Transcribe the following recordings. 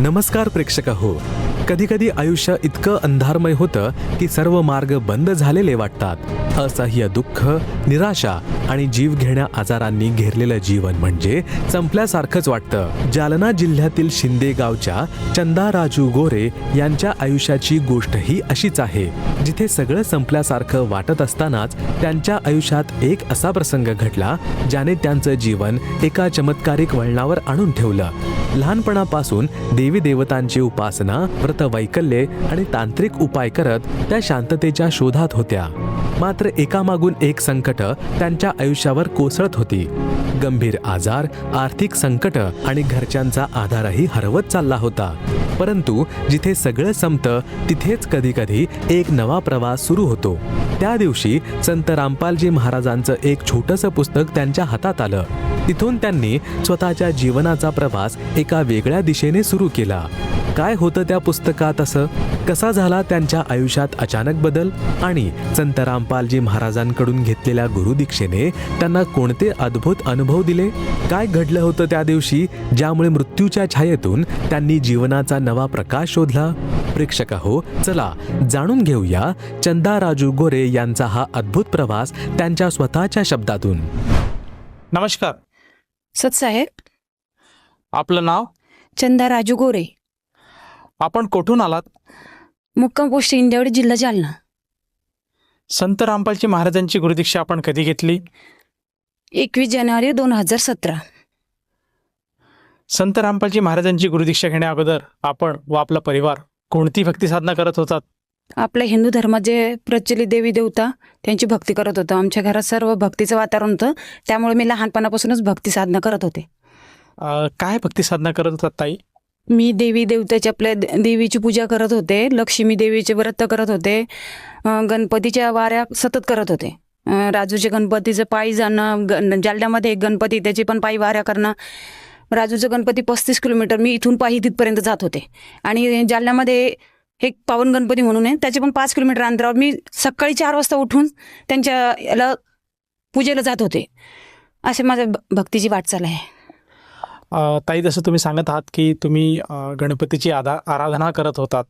नमस्कार प्रेक्षक हो कधी कधी आयुष्य इतकं अंधारमय होतं की सर्व मार्ग बंद झालेले वाटतात. असह्य दुःख निराशा आणि जीवघेण्या आजारांनी घेरलेलं जीवन म्हणजे संपल्यासारखंच वाटतं. जालना जिल्ह्यातील शिंदे गावच्या चंदा राजू गोरे यांच्या आयुष्याची गोष्ट ही अशीच आहे. जिथे सगळं संपल्यासारखं वाटत असतानाच त्यांच्या आयुष्यात एक असा प्रसंग घडला ज्याने त्यांचं जीवन एका चमत्कारिक वळणावर आणून ठेवलं. लहानपणापासून देवी देवतांची उपासना व्रत वैकल्ये आणि तांत्रिक उपाय करत त्या शांततेच्या शोधात होत्या. मात्र एकामागून एक संकट त्यांच्या आयुष्यावर कोसळत होती. गंभीर आजार आर्थिक संकट आणि घरच्यांचा आधारही हरवत चालला होता. परंतु जिथे सगळं संपतं तिथेच कधी कधी एक नवा प्रवास सुरू होतो. त्या दिवशी संत रामपालजी महाराजांचं एक छोटंसं पुस्तक त्यांच्या हातात आलं. तिथून त्यांनी स्वतःच्या जीवनाचा प्रवास एका वेगळ्या दिशेने सुरू केला. काय होतं त्या पुस्तकात असं? कसा झाला त्यांच्या आयुष्यात अचानक बदल? आणि संत रामपालजी महाराजांकडून घेतलेल्या गुरुदीक्षेने त्यांना कोणते अद्भुत अनुभव दिले? काय घडलं होतं त्या दिवशी ज्यामुळे मृत्यूच्या छायेतून त्यांनी जीवनाचा नवा प्रकाश शोधला? प्रेक्षक हो चला जाणून घेऊया चंदा राजू गोरे यांचा हा अद्भुत प्रवास त्यांच्या स्वतःच्या शब्दातून. नमस्कार. सतसाहेब. आपलं नाव? चंदा राजू गोरे. आपण कुठून आलात? मुक्काम पोस्ट इंडियावडी जिल्हा जालना. संत रामपालजी महाराजांची गुरुदीक्षा आपण कधी घेतली? एकवीस जानेवारी दोन हजार सतरा. संत रामपालजी महाराजांची गुरुदीक्षा घेण्या अगोदर आपण व आपला परिवार कोणती भक्ती साधना करत होतात? आपल्या हिंदू धर्मात जे प्रचलित देवी देवता त्यांची भक्ती करत होतो. आमच्या घरात सर्व भक्तीचं वातावरण होतं. त्यामुळे मी लहानपणापासूनच भक्ती साधना करत होते. अं, काय भक्ती साधना करत होतात ताई? मी देवी देवताची आपल्या दे- देवीची पूजा करत होते. लक्ष्मी देवीचे व्रत करत होते. अं, गणपतीच्या वाऱ्या सतत करत होते. अं, राजूचे गणपतीचं पायी जाणं ग जालन्यामध्ये एक गणपती त्याची पण पायी वाऱ्या करणं. राजूचं गणपती पस्तीस किलोमीटर मी इथून पायी तिथपर्यंत जात होते. आणि जालन्यामध्ये एक पावन गणपती म्हणून आहे. त्याचे पण पाच किलोमीटर अंतरावर. मी सकाळी चार वाजता उठून त्यांच्या याला पूजेला जात होते. असे माझ्या भ- भक्तीची वाटचाल आहे. ताई जसं तुम्ही सांगत आहात की तुम्ही गणपतीची आधा आराधना करत होतात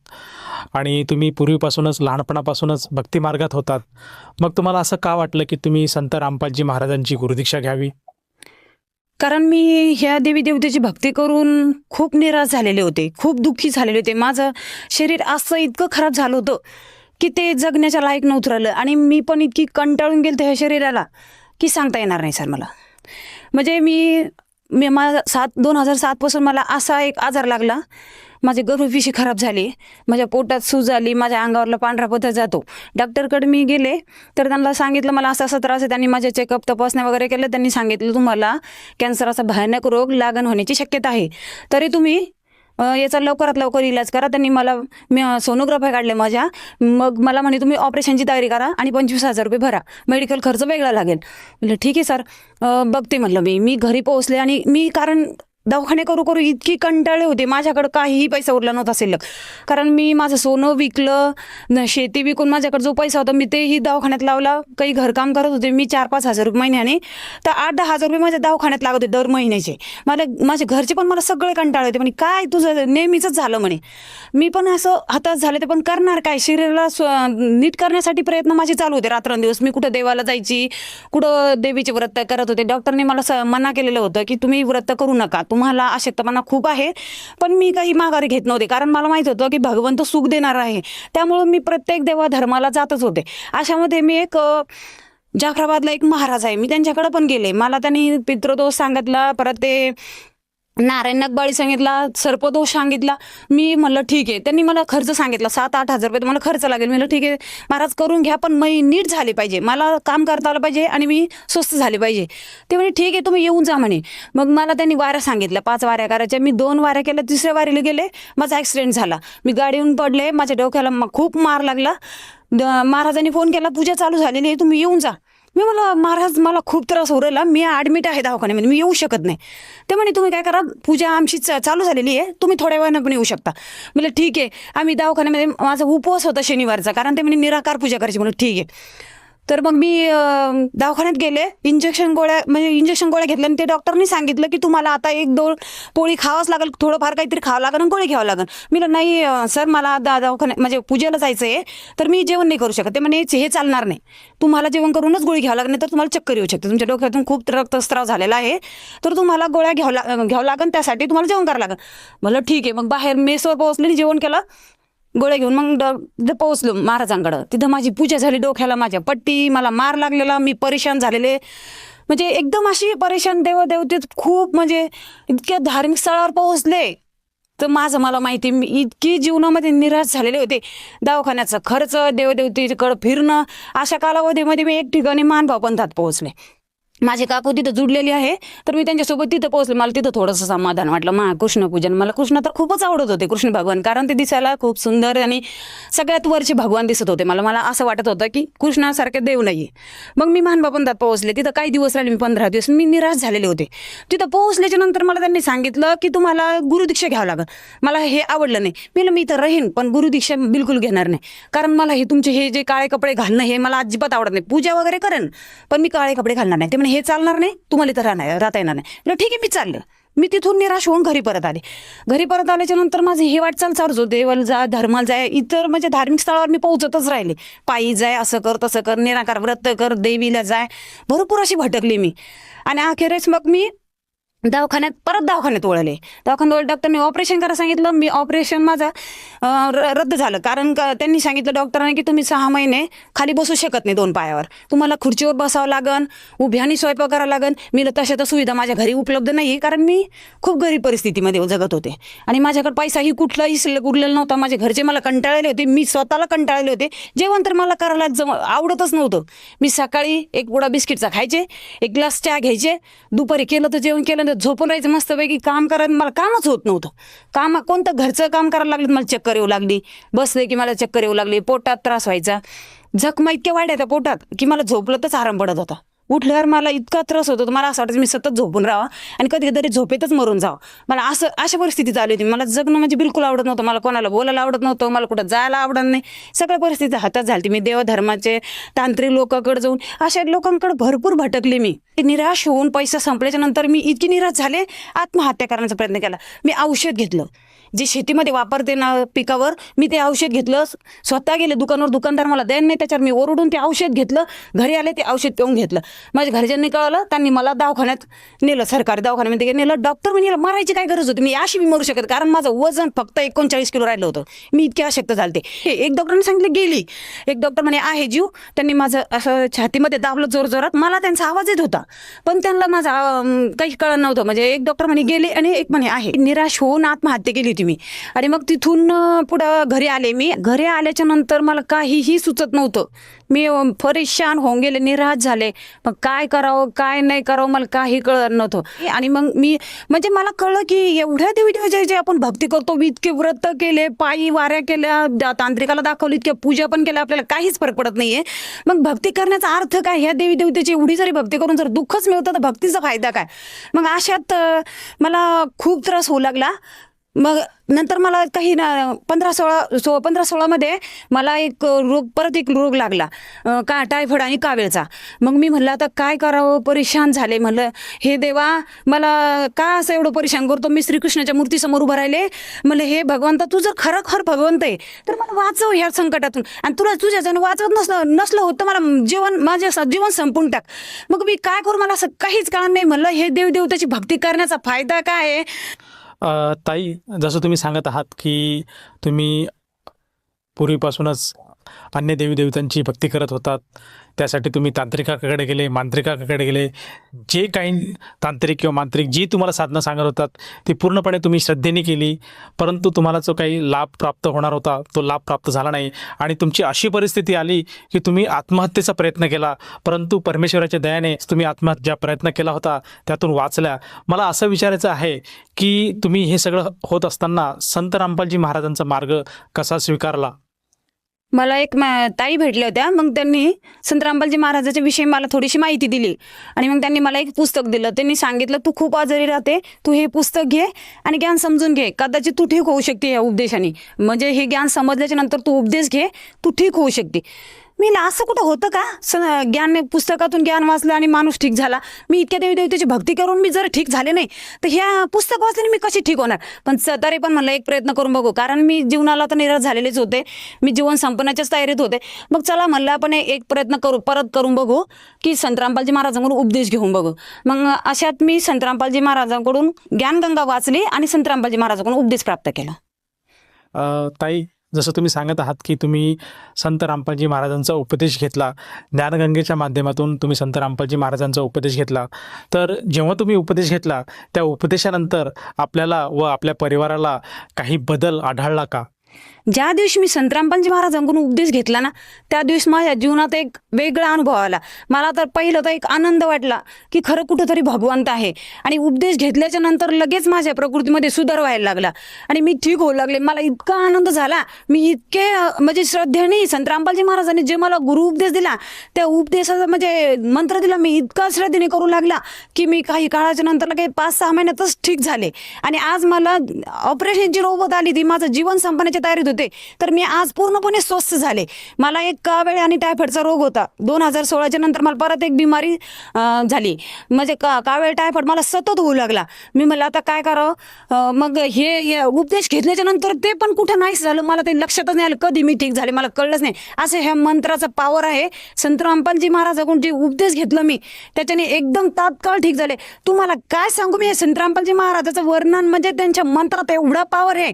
आणि तुम्ही पूर्वीपासूनच लहानपणापासूनच भक्तिमार्गात होतात. मग तुम्हाला असं का वाटलं की तुम्ही संत रामपालजी महाराजांची गुरुदीक्षा घ्यावी? कारण मी ह्या देवी देवतेची भक्ती करून खूप निराश झालेले होते खूप दुःखी झालेले होते. माझं शरीर असं इतकं खराब झालं होतं की ते जगण्याच्या लायक नव्हतं राहिलं आणि मी पण इतकी कंटाळून गेलं ह्या शरीराला की सांगता येणार नाही सर मला. म्हणजे मी मी माझा सात दोन हजार सातपासून मला असा एक आजार लागला माझी गर्भपिशी खराब झाली. माझ्या पोटात सूज आली माझ्या अंगावरला पांढरा पथर जातो. डॉक्टरकडे मी गेले तर त्यांना सांगितलं मला असा असा त्रास आहे त्यांनी माझे चेकअप तपासण्या वगैरे केलं त्यांनी सांगितलं तुम्हाला कॅन्सर असा भयानक रोग लागण होण्याची शक्यता आहे. तरी तुम्ही याचा लवकरात लवकर इलाज करा. त्यांनी मला मी सोनोग्राफी काढले माझ्या. मग मला म्हणे तुम्ही ऑपरेशनची तयारी करा आणि पंचवीस हजार रुपये भरा. मेडिकल खर्च वेगळा लागेल. म्हटलं ठीक आहे सर. बघते म्हणलं मी. मी घरी पोहोचले आणि मी कारण दवाखाने करू करू इतकी कंटाळे होते. माझ्याकडं काहीही पैसा उरला नव्हता शिल्लक. कारण मी माझं सोनं विकलं शेती विकून माझ्याकडे जो पैसा होता मी तेही दवाखान्यात लावला. काही घरकाम करत होते मी चार पाच हजार रुपये महिन्याने. तर आठ दहा हजार रुपये माझ्या दवाखान्यात लागत होते दर महिन्याचे. मला माझे घरचे पण मला सगळे कंटाळे होते. म्हणे काय तुझं नेहमीच झालं? म्हणे. मी पण असं हातात झाले ते पण करणार काय? शरीराला स्व नीट करण्यासाठी प्रयत्न माझे चालू होते रात्रंदिवस. मी कुठं देवाला जायची कुठं देवीचे व्रत करत होते? डॉक्टरने मला स मना केलेलं होतं की तुम्ही व्रत करू नका. तुम्हाला अशक्तपणा खूप आहे. पण मी काही माघारी घेत नव्हते. कारण मला माहीत होतं की भगवंत सुख देणार आहे. त्यामुळं मी प्रत्येक देवा धर्माला जातच होते. अशामध्ये मी एक जाफराबादला एक महाराज आहे. मी त्यांच्याकडे पण गेले. मला त्यांनी पितृदोष सांगितला. परत ते नारायण बाळी सांगितला सर्पदोष सांगितला. मी म्हणलं ठीक आहे. त्यांनी मला खर्च सांगितला. सात आठ हजार रुपये तुम्हाला खर्च लागेल. म्हणलं ठीक आहे. महाराज करून घ्या पण मी नीट झाले पाहिजे. मला काम करता आलं पाहिजे आणि मी स्वस्त झाले पाहिजे. ते म्हणे ठीक आहे तुम्ही येऊन जा म्हणे. मग मला त्यांनी वाऱ्या सांगितल्या. पाच वाऱ्या करायच्या. मी दोन वाऱ्या केल्या. तिसऱ्या वारीला गेले. माझा ॲक्सिडेंट झाला. मी गाडीहून पडले. माझ्या डोक्याला खूप मार लागला. द- महाराजांनी फोन केला. पूजा चालू झालेली आहे. तुम्ही येऊन जा. मी मला महाराज मला खूप त्रास होऊ राहिला. मी ॲडमिट आहे दवाखान्यामध्ये. मी येऊ शकत नाही. ते म्हणे तुम्ही काय करा पूजा आमची चा- चालू झालेली आहे. तुम्ही थोड्या वेळानं पण येऊ शकता. म्हटलं ठीक आहे. आम्ही दवाखान्यामध्ये माझा उपवास होता शनिवारचा. कारण ते म्हणे निराकार पूजा करायची. म्हणून ठीक आहे. तर मग मी दवाखान्यात गेले. इंजेक्शन गोळ्या म्हणजे इंजेक्शन गोळ्या घेतल्या आणि ते डॉक्टरनी सांगितलं की तुम्हाला आता एक दोन पोळी खावाच लागेल थोडंफार काहीतरी खावं लागेल आणि गोळी घ्यावं लागेल मी नाही सर मला दा दवाखान्यात म्हणजे पूजेला जायचं आहे तर मी जेवण नाही करू शकत. ते म्हणे हे चालणार नाही. तुम्हाला जेवण करूनच गोळी घ्यावं लागणार तर तुम्हाला चक्कर येऊ शकते. तुमच्या डोक्यातून खूप रक्तस्राव झालेला आहे. तर तुम्हाला गोळ्या घ्यावं ला घ्यावं लागेल त्यासाठी तुम्हाला जेवण करावं लागेल म्हटलं ठीक आहे. मग बाहेर मेसवर पोहोचले जेवण केलं. गोळ्या घेऊन मग पोहोचलो महाराजांकडं. तिथं माझी पूजा झाली डोक्याला माझ्या. पट्टी मला मार लागलेला मी परेशान झालेले. म्हणजे एकदम अशी परेशान देवदेवतेत खूप म्हणजे इतक्या धार्मिक स्थळावर पोहोचले. तर माझं मला माहिती मी इतकी जीवनामध्ये निराश झालेले होते. दवाखान्याचा खर्च देवदेवतेकडं फिरणं अशा कालावधीमध्ये मी एक ठिकाणी मानभाव पंथात पोहोचले. माझे काकू तिथं जुडलेली आहे तर मी त्यांच्यासोबत तिथं पोहोचले. मला तिथं थोडंसं समाधान वाटलं. मा कृष्णपूजन. मला कृष्ण तर खूपच आवडत होते कृष्ण भगवान. कारण ते दिसायला खूप सुंदर आणि सगळ्यात वरचे भगवान दिसत होते. मला मला असं वाटत होतं की कृष्णासारखे देव नाही मग मी मानबापंतात पोहोचले. तिथं काही दिवस राहिले मी पंधरा दिवस. मी निराश झालेले होते. तिथं पोहोचल्याच्या नंतर मला त्यांनी सांगितलं की तुम्हाला गुरुदीक्षा घ्यावं लागेल. मला हे आवडलं नाही. मी मी इथं राहीन पण गुरुदीक्षा बिलकुल घेणार नाही. कारण मला हे तुमचे हे जे काळे कपडे घालणं हे मला अजिबात आवडत नाही. पूजा वगैरे करेन पण मी काळे कपडे घालणार नाही. ते म्हणे हे चालणार नाही तुम्हाला इथं राहणार राहता येणार नाही. म्हणलं, ठीक आहे मी चाललं. मी तिथून निराश होऊन घरी परत आले. घरी परत आल्याच्यानंतर माझी हे वाटचाल चालूच होते. देवाला जा धर्माला जाय इतर म्हणजे धार्मिक स्थळावर मी पोहोचतच राहिले. पायी जाय असं कर तसं कर निराकार व्रत कर देवीला जाय. भरपूर अशी भटकली मी. आणि अखेरच मग मी दवाखान्यात परत दवाखान्यात वळले. दवाखान्यात वळले डॉक्टरने ऑपरेशन करायला सांगितलं मी ऑपरेशन माझं र- रद्द झालं. कारण का त्यांनी सांगितलं डॉक्टरांनी की तुम्ही सहा महिने खाली बसू शकत नाही दोन पायावर. तुम्हाला खुर्चीवर बसावं लागन उभ्याने स्वयंपाक करावं लागन. मी तशा तर सुविधा माझ्या घरी उपलब्ध नाही कारण मी खूप गरीब परिस्थितीमध्ये जगत होते. आणि माझ्याकडे पैसाही कुठलाही शिल्लक उरलेला नव्हता. माझे घरचे मला कंटाळले होते. मी स्वतःला कंटाळले होते. जेवण तर मला करायला जम आवडतच नव्हतं. मी सकाळी एक पुडा बिस्किटचा खायचे एक ग्लास चहा घ्यायचे दुपारी केलं तर जेवण केलं झोपून राहायचं मस्तपैकी काम करायला मला कामच होत नव्हतं. काम कोणतं घरचं काम करायला लागलं मला चक्कर येऊ लागली. बसले की मला चक्कर येऊ लागली. पोटात त्रास व्हायचा. जखमा इतक्या वाढ्या पोटात की मला झोपलं तरच आराम पडत होता. उठल्यावर मला इतका त्रास होतो मला असं वाटतं मी सतत झोपून राहा आणि कधी कधी झोपेतच मरून जावं. मला असं अशा परिस्थिती चालू होती. मला जगणं म्हणजे बिलकुल आवडत नव्हतं. मला कोणाला बोलायला आवडत नव्हतं. मला कुठं जायला आवडत नाही. सगळ्या परिस्थिती हातात झाली मी देवधर्माचे तांत्रिक लोकांकडे जाऊन अशा लोकांकडे भरपूर भटकले मी. निराश होऊन पैसा संपल्याच्या नंतर मी इतकी निराश झाले आत्महत्या करण्याचा प्रयत्न केला. मी औषध घेतलं. जे शेतीमध्ये वापरते ना पिकावर मी ते औषध घेतलं. स्वतः गेले दुकानावर दुकानदार मला द्यायला नाही त्याच्यावर मी ओरडून ते औषध घेतलं. घरी आले ते औषध पिऊन घेतलं. माझ्या घरच्यांनी कळलं त्यांनी मला दवाखान्यात नेलं सरकारी दवाखान्यामध्ये नेलं डॉक्टर म्हणजे मरायची काय गरज होती? मी अशी बी मरू शकत कारण माझं वजन फक्त एकोणचाळीस किलो राहिलं होतं. मी इतकी अशक्त झालते. हे एक डॉक्टरने सांगितलं गेली. एक डॉक्टर म्हणे आहे जीव. त्यांनी माझं असं छातीमध्ये दाबलं जोर जोरात. मला त्यांचा आवाज येत होता. पण त्यांना माझा काही कळलं नव्हतं. म्हणजे एक डॉक्टर म्हणे गेले. आणि एक म्हणे आहे. निराश होऊन आत्महत्या केली होती मी. आणि मग तिथून पुढं घरी आले मी. घरी आल्याच्यानंतर मला काहीही सुचत नव्हतं. मी परेशान होऊन गेले निराश झाले. मग काय करावं काय नाही करावं मला काही कळत नव्हतं. आणि मग मी म्हणजे मला कळलं की एवढ्या देवी देवाच्या जे आपण भक्ती करतो मी इतके व्रत केले पायी वाऱ्या केल्या तांत्रिकाला दाखवली इतक्या पूजा पण केल्या आपल्याला काहीच फरक पडत नाहीये. मग भक्ती करण्याचा अर्थ काय? ह्या देवी देवतेची एवढी जरी भक्ती करून जर दुःखच मिळतं तर भक्तीचा फायदा काय? मग अशात मला खूप त्रास होऊ लागला. मग नंतर मला काही ना पंधरा सोळा सो पंधरा सोळामध्ये मला एक रोग परत एक रोग लागला. का टायफॉइड आणि कावेळचा. मग मी म्हणलं आता काय करावं? परेशान झाले. म्हणलं हे देवा मला का असं एवढं परेशान करतो? मी श्रीकृष्णाच्या मूर्तीसमोर उभं राहिले. म्हणलं हे भगवंता तू जर खरं खर भगवंत आहे तर मला वाचव ह्या संकटातून. आणि तुला तुझ्या वाचवत नसलं नसलं होतं मला जीवन माझे असं जीवन संपून टाक. मग मी काय करू? मला असं काहीच कळलं नाही. म्हणलं हे देवदेवताची भक्ती करण्याचा फायदा काय आहे? ताई जसं तुम्ही सांगत आहात की तुम्ही पूर्वीपासूनच अन्य देवी देवतांची भक्ती करत होतात. त्यासाठी तुम्ही तांत्रिकाकडे गेले मांत्रिकाकडे गेले. जे काही तांत्रिक किंवा मांत्रिक जी तुम्हाला साधना सांगत होतात ती पूर्णपणे तुम्ही श्रद्धेने केली. परंतु तुम्हाला जो काही लाभ प्राप्त होणार होता तो लाभ प्राप्त झाला नाही. आणि तुमची अशी परिस्थिती आली की तुम्ही आत्महत्येचा प्रयत्न केला. परंतु परमेश्वराच्या दयाने तुम्ही आत्महत्या प्रयत्न केला होता त्यातून वाचल्या. मला असं विचारायचं आहे की तुम्ही हे सगळं होत असताना संत रामपालजी महाराजांचा मार्ग कसा स्वीकारला? मला एक ताई भेटल्या होत्या. मग त्यांनी संत रामबालजी महाराजाच्या विषयी मला थोडीशी माहिती दिली. आणि मग त्यांनी मला एक पुस्तक दिलं. त्यांनी सांगितलं तू खूप आजारी राहते. तू हे पुस्तक घे आणि ज्ञान समजून घे. कदाचित तू ठीक होऊ शकते या उपदेशाने. म्हणजे हे ज्ञान समजल्याच्या नंतर तू उपदेश घे. तू ठीक होऊ शकते. मी ना असं कुठं होतं का? स ज्ञान पुस्तकातून ज्ञान वाचलं आणि माणूस ठीक झाला. मी इतक्या देवी देवतेची भक्ती करून मी जर ठीक झाले नाही तर ह्या पुस्तक वाचल्याने मी कशी ठीक होणार? पण स- तरी पण म्हणलं एक प्रयत्न करून बघू. कारण मी जीवनाला तर निराश झालेलेच होते. मी जीवन संपण्याच्याच तयारीत होते. मग चला म्हणलं आपण एक प्रयत्न करू परत करून बघू की संत रामपालजी महाराजांकडून उपदेश घेऊन बघू. मग अशात मी संत रामपालजी महाराजांकडून ज्ञानगंगा वाचली आणि संत रामपालजी महाराजांकडून उपदेश प्राप्त केला. अ, ताई जसं तुम्ही सांगत आहात की तुम्ही संत रामपालजी महाराजांचा उपदेश घेतला ज्ञानगंगेच्या माध्यमातून तुम्ही संत रामपालजी महाराजांचा उपदेश घेतला. तर जेव्हा तुम्ही उपदेश घेतला त्या उपदेशानंतर आपल्याला व आपल्या परिवाराला काही बदल आढळला का? ज्या दिवशी मी संतरामपालजी महाराजांकडून उपदेश घेतला ना त्या दिवशी माझ्या जीवनात एक वेगळा अनुभव आला. मला तर पहिलं तर एक आनंद वाटला की खरं कुठंतरी भगवंत आहे. आणि उपदेश घेतल्याच्या नंतर लगेच माझ्या प्रकृतीमध्ये सुधार व्हायला लागला. आणि मी ठीक होऊ लागले. मला इतका आनंद झाला. मी इतके म्हणजे श्रद्धेने संतरामपालजी महाराजांनी जे मला गुरु उपदेश दिला त्या उपदेशाचा म्हणजे मंत्र दिला मी इतका श्रद्धेने करू लागला की मी काही काळाच्या नंतर काही पाच सहा महिन्यातच ठीक झाले. आणि आज मला ऑपरेशनची रोबत आली ती माझं जीवन संपण्याची तयारीत होती. तर मी आज पूर्णपणे स्वस्थ झाले. मला एक कावेळ आणि टायफॉइडचा रोग होता. दोन हजार सोळाच्या नंतर मला परत एक बिमारी झाली. म्हणजे का कावेळ टायफॉइड मला सतत होऊ लागला. मी मला आता काय करावं? मग हे उपदेश घेतल्याच्या नंतर ते पण कुठं नाहीच झालं. मला ते लक्षातच नाही आलं. कधी मी ठीक झाले? मला कळलंच नाही. असं ह्या मंत्राचा पावर आहे. संत रामपालजी महाराजाकडून जे उपदेश घेतलं मी त्याच्याने एकदम तात्काळ ठीक झाले. तुम्हाला काय सांगू मी? हे संत रामपालजी महाराजाचं वर्णन म्हणजे त्यांच्या मंत्रात एवढा पावर आहे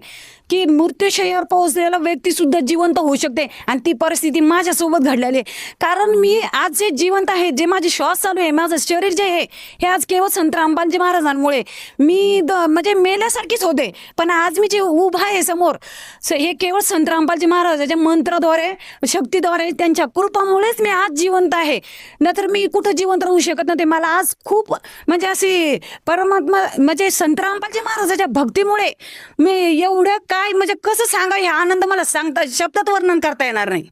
की मृत्यूशयावर नसलेला व्यक्ती सुद्धा जिवंत होऊ शकते. आणि ती परिस्थिती माझ्यासोबत घडलेली आहे. कारण मी आज जे जिवंत आहे जे माझे श्वास चालू आहे माझं शरीर जे आहे हे आज केवळ संत रामपालजी महाराजांमुळे. मी द म्हणजे मेल्यासारखीच होते. पण आज मी जे उभा आहे समोर स- हे केवळ संत रामपालजी महाराजाच्या मंत्राद्वारे शक्तीद्वारे त्यांच्या कृपामुळेच मी आज जिवंत आहे. नाहीतर मी कुठं जिवंत राहू शकत नव्हते. मला आज खूप म्हणजे अशी परमात्मा म्हणजे संत रामपालजी महाराजाच्या भक्तीमुळे मी एवढं काय म्हणजे कसं सांगा हे आनंद मला सांगता शब्दात वर्णन करता येणार नाही.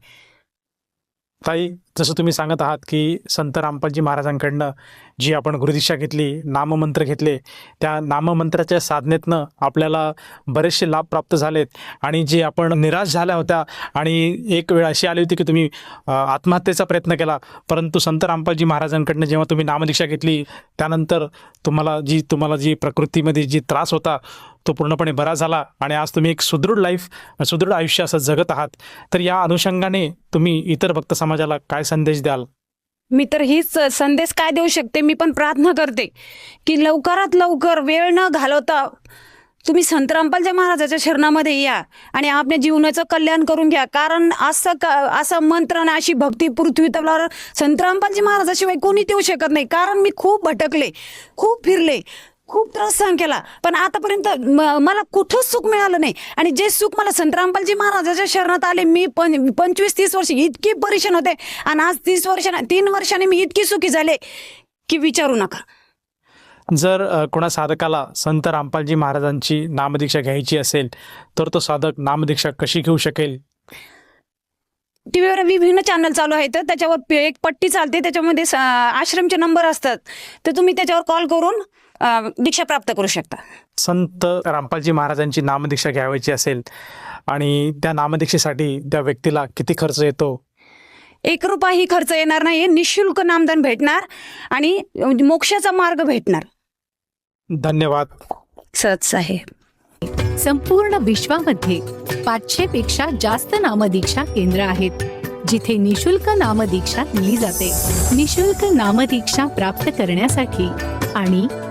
ताई जसं तुम्ही सांगत आहात की संत रामपालजी महाराजांकडनं जी आपण गुरुदिशा घेतली नाममंत्र घेतले त्या नाममंत्राच्या साधनेतनं आपल्याला बरेचसे लाभ प्राप्त झालेत आणि जे आपण निराश झाल्या होत्या आणि एक वेळ अशी आली होती की तुम्ही आत्महत्येचा प्रयत्न केला. परंतु संत रामपालजी महाराजांकडनं जेव्हा तुम्ही नामदीक्षा घेतली त्यानंतर तुम्हाला जी तुम्हाला जी प्रकृतीमध्ये जी त्रास होता तो पूर्णपणे बरा झाला आणि आज तुम्ही एक सुदृढ लाईफ सुदृढ आयुष्य असं जगत आहात. तर या अनुषंगाने तुम्ही इतर भक्त समाजाला काय संदेश द्याल? मी तर हीच संदेश काय देऊ शकते? मी पण प्रार्थना करते की लवकरात लवकर वेळ न घालवता तुम्ही संत रामपालच्या महाराजाच्या शरणामध्ये या आणि आपल्या जीवनाचं कल्याण करून घ्या. कारण असं का असं मंत्र आणि अशी भक्ती पृथ्वी तलावर संत रामपालजी महाराजाशिवाय कोणी देऊ शकत नाही. कारण मी खूप भटकले खूप फिरले. खूप त्रास सहन केला. पण आतापर्यंत मला कुठंच सुख मिळालं नाही. आणि जे सुख मला संत रामपालजी महाराजाच्या शरणात आले मी पं पंचवीस तीस वर्ष इतकी परेशान होते. आणि आज तीस वर्षाने तीन वर्षाने मी इतकी सुखी झाले की विचारू नका. जर कोणा साधकाला संत रामपालजी महाराजांची नामदीक्षा घ्यायची असेल तर तो साधक नामदीक्षा कशी घेऊ शकेल? टीव्हीवर विभिन्न चॅनल चालू आहेत. त्याच्यावर एक पट्टी चालते. त्याच्यामध्ये आश्रमचे नंबर असतात. तर तुम्ही त्याच्यावर कॉल करून दीक्षा प्राप्त करू शकता. संत रामपालजी महाराजांची नामदीक्षा घ्यावायची असेल आणि त्या नामदीक्षेसाठी त्या व्यक्तीला किती खर्च येतो? एक रुपयाही खर्च येणार नाही निशुल्क नामदान भेटणार आणि मोक्षाचा मार्ग भेटणार. धन्यवाद. सच आहे संपूर्ण विश्वामध्ये पाचशे पेक्षा जास्त नामदीक्षा केंद्र आहेत जिथे निशुल्क नामदीक्षा दिली जाते. निशुल्क नामदीक्षा प्राप्त करण्यासाठी आणि